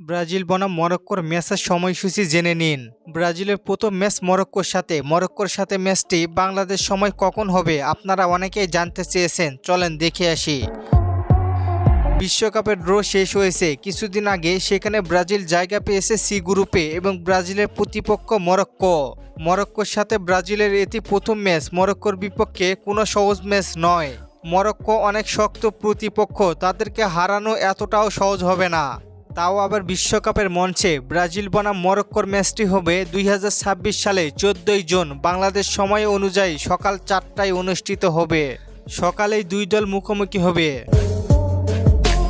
Brazil বনাম মরক্কোর ম্যাচের সময়সূচি জেনে নিন। ব্রাজিলের প্রথম ম্যাচ মরক্কোর সাথে। মরক্কোর সাথে ম্যাচটি বাংলাদেশ সময় কখন হবে আপনারা অনেকেই জানতে চেয়েছেন। চলেন দেখে আসি। বিশ্বকাপের ড্র শেষ হয়েছে। কিছুদিন আগে সেখানে ব্রাজিল জায়গা পেয়েছে সি গ্রুপে এবং ব্রাজিলের প্রতিপক্ষ মরক্কো। মরক্কোর সাথে ব্রাজিলের এটি প্রথম ম্যাচ। মরক্কোর বিপক্ষে কোনো সহজ ম্যাচ নয়। মরক্কো অনেক শক্ত প্রতিপক্ষ। তাদেরকে হারানো এতটাও সহজ হবে না। তাও আবার বিশ্বকাপের মঞ্চে ব্রাজিল বনাম মরক্কোর ম্যাচটি হবে দুই হাজার ছাব্বিশ সালে চোদ্দই জুন। বাংলাদেশ সময় অনুযায়ী সকাল চারটায় অনুষ্ঠিত হবে। সকালেই দুই দল মুখোমুখি হবে।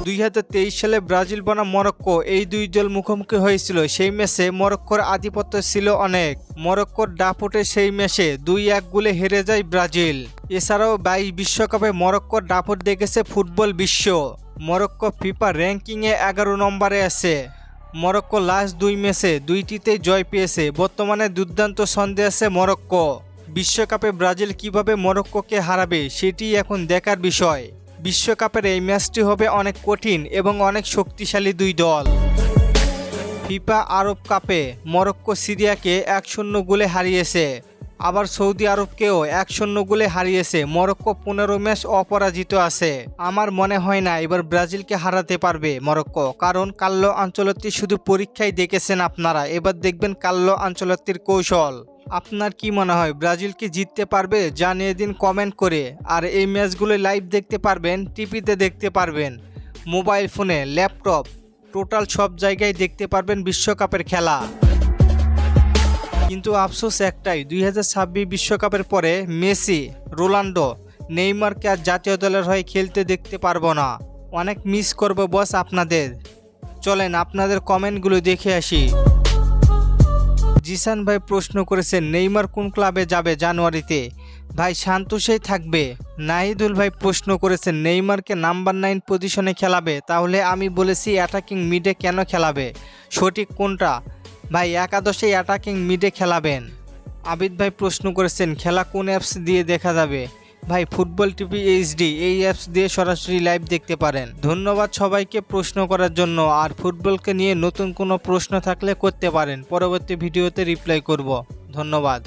দুই হাজার তেইশ সালে ব্রাজিল বনাম মরক্কো এই দুই দল মুখোমুখি হয়েছিল। সেই ম্যাচে মরক্কোর আধিপত্য ছিল অনেক। মরক্কোর ডাপটে সেই ম্যাচে দুই এক গোলে হেরে যায় ব্রাজিল। এছাড়াও বাইশ বিশ্বকাপে মরক্কোর ডাপট দেখেছে ফুটবল বিশ্ব। মরক্কো ফিফা র্যাঙ্কিংয়ে এগারো নম্বরে আছে। মরক্কো লাস্ট দুই ম্যাচে দুইটিতেই জয় পেয়েছে। বর্তমানে দুর্দান্ত ছন্দে আছে মরক্কো। বিশ্বকাপে ব্রাজিল কীভাবে মরক্কোকে হারাবে সেটি এখন দেখার বিষয়। বিশ্বকাপের এই ম্যাচটি হবে অনেক কঠিন এবং অনেক শক্তিশালী দুই দল। ফিফা আরব কাপে মরক্কো সিরিয়াকে এক শূন্য গোলে হারিয়েছে। আবার সৌদি আরবকেও এক শূন্য গোলে হারিয়েছে। মরক্কো পনেরো ম্যাচ অপরাজিত আছে। আমার মনে হয় না এবার ব্রাজিলকে হারাতে পারবে মরক্কো, কারণ কাল্লো আঞ্চলত্তি শুধু পরীক্ষায় দেখেছেন আপনারা। এবার দেখবেন কাল্লো আঞ্চলত্তির কৌশল। আপনার কি মনে হয়, ব্রাজিল কি জিততে পারবে? জানিয়ে দিন কমেন্ট করে। আর এই ম্যাচগুলো লাইভ দেখতে পারবেন টিভিতে দেখতে পারবেন। মোবাইল ফোনে ল্যাপটপ টোটাল সব জায়গায় দেখতে পারবেন বিশ্বকাপের খেলা। কিন্তু আফসোস একটাই, দুই বিশ্বকাপের পরে মেসি রোনাল্ডো নেইমারকে আর জাতীয় দলের হয়ে খেলতে দেখতে পারব না। অনেক মিস করব বস আপনাদের। চলেন, আপনাদের কমেন্টগুলো দেখে আসি। জিসান ভাই প্রশ্ন করেছেন নেইমার কোন ক্লাবে যাবে জানুয়ারিতে? ভাই সান্তোষেই থাকবে। নাহিদুল ভাই প্রশ্ন করেছেন নেইমারকে নাম্বার নাইন পজিশনে খেলাবে, তাহলে আমি বলেছি অ্যাটাকিং মিডে কেন খেলাবে? সঠিক কোনটা? ভাই, একাদশে অ্যাটাকিং মিডে খেলাবেন। আবিদ ভাই প্রশ্ন করেছেন, খেলা কোন অ্যাপস দিয়ে দেখা যাবে? ভাই, ফুটবল টিভি এইচডি, এই অ্যাপস দিয়ে সরাসরি লাইভ দেখতে পারেন। ধন্যবাদ সবাইকে প্রশ্ন করার জন্য। আর ফুটবলকে নিয়ে নতুন কোনো প্রশ্ন থাকলে করতে পারেন। পরবর্তী ভিডিওতে রিপ্লাই করব। ধন্যবাদ।